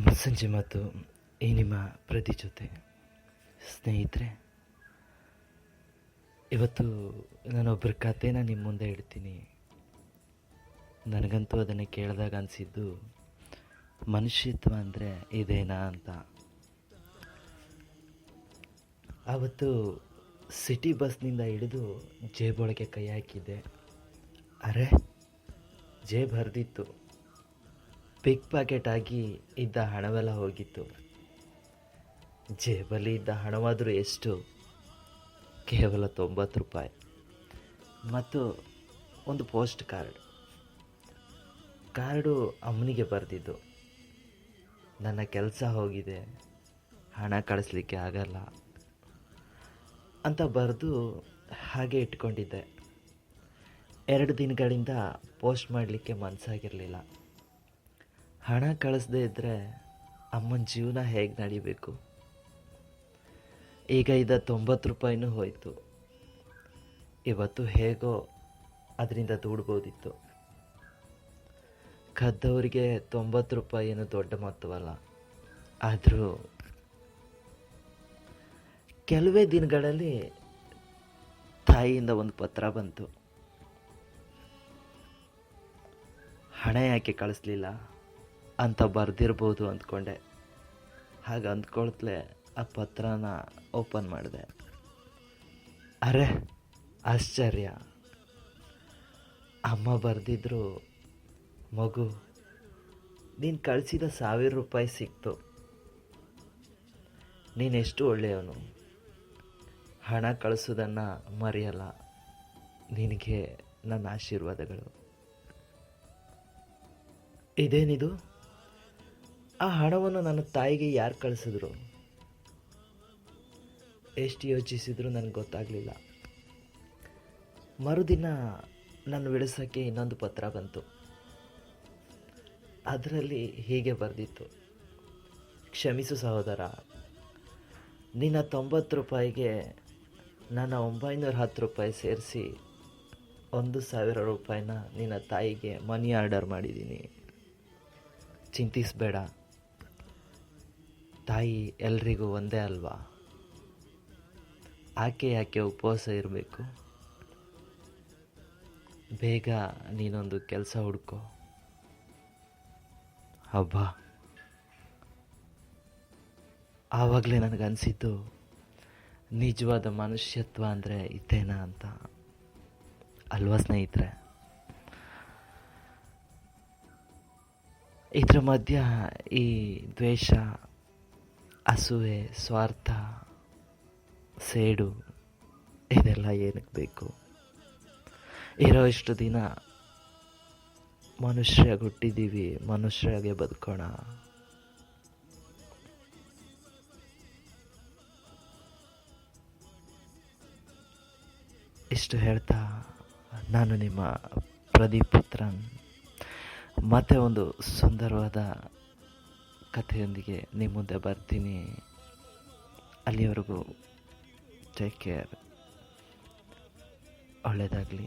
ಮುಸ್ಸಂಜೆ ಮತ್ತು ಈ ನಿಮ್ಮ ಪ್ರತಿ ಜೊತೆ ಸ್ನೇಹಿತರೆ, ಇವತ್ತು ನಾನೊಬ್ಬರ ಕಥೆನ ನಿಮ್ಮ ಮುಂದೆ ಇಡ್ತೀನಿ ನನಗಂತೂ ಅದನ್ನು ಕೇಳಿದಾಗ ಅನಿಸಿದ್ದು, ಮನುಷ್ಯತ್ವ ಅಂದರೆ ಇದೇನಾ ಅಂತ. ಆವತ್ತು ಸಿಟಿ ಬಸ್ನಿಂದ ಹಿಡಿದು ಜೇಬೊಳಗೆ ಕೈ ಹಾಕಿದ್ದೆ. ಅರೆ, ಜೇಬ್ ಹರಿದಿತ್ತು. ಪಿಕ್ ಪಾಕೆಟ್ ಆಗಿ ಇದ್ದ ಹಣವೆಲ್ಲ ಹೋಗಿತ್ತು. ಜೇಬಲ್ಲಿ ಇದ್ದ ಹಣವಾದರೂ ಎಷ್ಟು? ಕೇವಲ ತೊಂಬತ್ತು ರೂಪಾಯಿ. ಮತ್ತು ಒಂದು ಪೋಸ್ಟ್ ಕಾರ್ಡ್. ಕಾರ್ಡು ಅಮ್ಮನಿಗೆ ಬರೆದಿದ್ದು. ನನ್ನ ಕೆಲಸ ಹೋಗಿದೆ. ಹಣ ಕಳಿಸ್ಲಿಕ್ಕೆ ಆಗಲ್ಲ ಅಂತ ಬರೆದು ಹಾಗೆ ಇಟ್ಕೊಂಡಿದ್ದೆ. ಎರಡು ದಿನಗಳಿಂದ ಪೋಸ್ಟ್ ಮಾಡಲಿಕ್ಕೆ ಮನಸ್ಸಾಗಿರಲಿಲ್ಲ ಹಣ ಕಳಿಸ್ದೇ ಇದ್ದರೆ ಅಮ್ಮನ ಜೀವನ ಹೇಗೆ ನಡಿಬೇಕು? ಈಗ ಇದ ತೊಂಬತ್ತು ರೂಪಾಯಿನೂ ಹೋಯಿತು. ಇವತ್ತು ಹೇಗೋ ಅದರಿಂದ ದೂಡ್ಬೋದಿತ್ತು. ಕದ್ದವರಿಗೆ ತೊಂಬತ್ತು ರೂಪಾಯಿ ಏನು ದೊಡ್ಡ ಮೊತ್ತವಲ್ಲ. ಆದರೂ ಕೆಲವೇ ದಿನಗಳಲ್ಲಿ ತಾಯಿಯಿಂದ ಒಂದು ಪತ್ರ ಬಂತು. ಹಣ ಯಾಕೆ ಕಳಿಸ್ಲಿಲ್ಲ? ಅಂತ ಬರೆದಿರ್ಬೋದು ಅಂದ್ಕೊಂಡೆ. ಹಾಗೆ ಅಂದ್ಕೊಳ್ತಲೇ ಆ ಪತ್ರನ ಓಪನ್ ಮಾಡಿದೆ. ಅರೆ, ಆಶ್ಚರ್ಯ. ಅಮ್ಮ ಬರೆದಿದ್ರು, ಮಗು, ನೀನು ಕಳಿಸಿದ ಸಾವಿರ ರೂಪಾಯಿ ಸಿಕ್ತು. ನೀನೆಷ್ಟು ಒಳ್ಳೆಯವನು? ಹಣ ಕಳಿಸೋದನ್ನು ಮರೆಯಲ್ಲ. ನಿನಗೆ ನನ್ನ ಆಶೀರ್ವಾದಗಳು. ಇದೇನಿದು? ಆ ಹಣವನ್ನು ನನ್ನ ತಾಯಿಗೆ ಯಾರು ಕಳಿಸಿದ್ರು? ಎಷ್ಟು ಯೋಚಿಸಿದ್ರು ನನಗೆ ಗೊತ್ತಾಗಲಿಲ್ಲ. ಮರುದಿನ ನನ್ನ ವಿಳಸಕ್ಕೆ ಇನ್ನೊಂದು ಪತ್ರ ಬಂತು. ಅದರಲ್ಲಿ ಹೀಗೆ ಬರೆದಿತ್ತು. ಕ್ಷಮಿಸು ಸಹೋದರ. ನಿನ್ನ ತೊಂಬತ್ತು ರೂಪಾಯಿಗೆ ನನ್ನ ಒಂಬೈನೂರ ಹತ್ತು ರೂಪಾಯಿ ಸೇರಿಸಿ ಒಂದು ಸಾವಿರ ರೂಪಾಯಿನ ನಿನ್ನ ತಾಯಿಗೆ ಮನಿ ಆರ್ಡರ್ ಮಾಡಿದ್ದೀನಿ. ಚಿಂತಿಸಬೇಡ. ತಾಯಿ ಎಲ್ರಿಗೂ ಒಂದೇ ಅಲ್ವಾ? ಆಕೆ ಯಾಕೆ ಉಪವಾಸ ಇರಬೇಕು? ಬೇಗ ನೀನೊಂದು ಕೆಲಸ ಹುಡ್ಕೋ. ಹಬ್ಬ. ಆವಾಗಲೇ ನನಗನ್ಸಿದ್ದು ನಿಜವಾದ ಮನುಷ್ಯತ್ವ ಅಂದರೆ ಇದ್ದೇನಾ ಅಂತ. ಅಲ್ವಾ ಸ್ನೇಹಿತರೆ? ಇದರ ಮಧ್ಯ ಈ ದ್ವೇಷ ಅಸೂಯೆ ಸ್ವಾರ್ಥ, ಸೇಡು, ಇದೆಲ್ಲ ಏನಕ್ಕೆ ಬೇಕು? ಇರೋ ಇಷ್ಟು ದಿನ ಮನುಷ್ಯರಾಗಿ ಹುಟ್ಟಿದ್ದೀವಿ, ಮನುಷ್ಯರಾಗೆ ಬದುಕೋಣ. ಇಷ್ಟು ಹೇಳ್ತಾ ನಾನು ನಿಮ್ಮ ಪ್ರದೀಪ್ ಪುತ್ರನ್. ಮತ್ತೆ ಒಂದು ಸುಂದರವಾದ ಕಥೆಯೊಂದಿಗೆ ನಿಮ್ಮ ಮುಂದೆ ಬರ್ತೀನಿ. ಅಲ್ಲಿವರೆಗೂ ಟೇಕ್ ಕೇರ್ ಒಳ್ಳೆಯದಾಗಲಿ.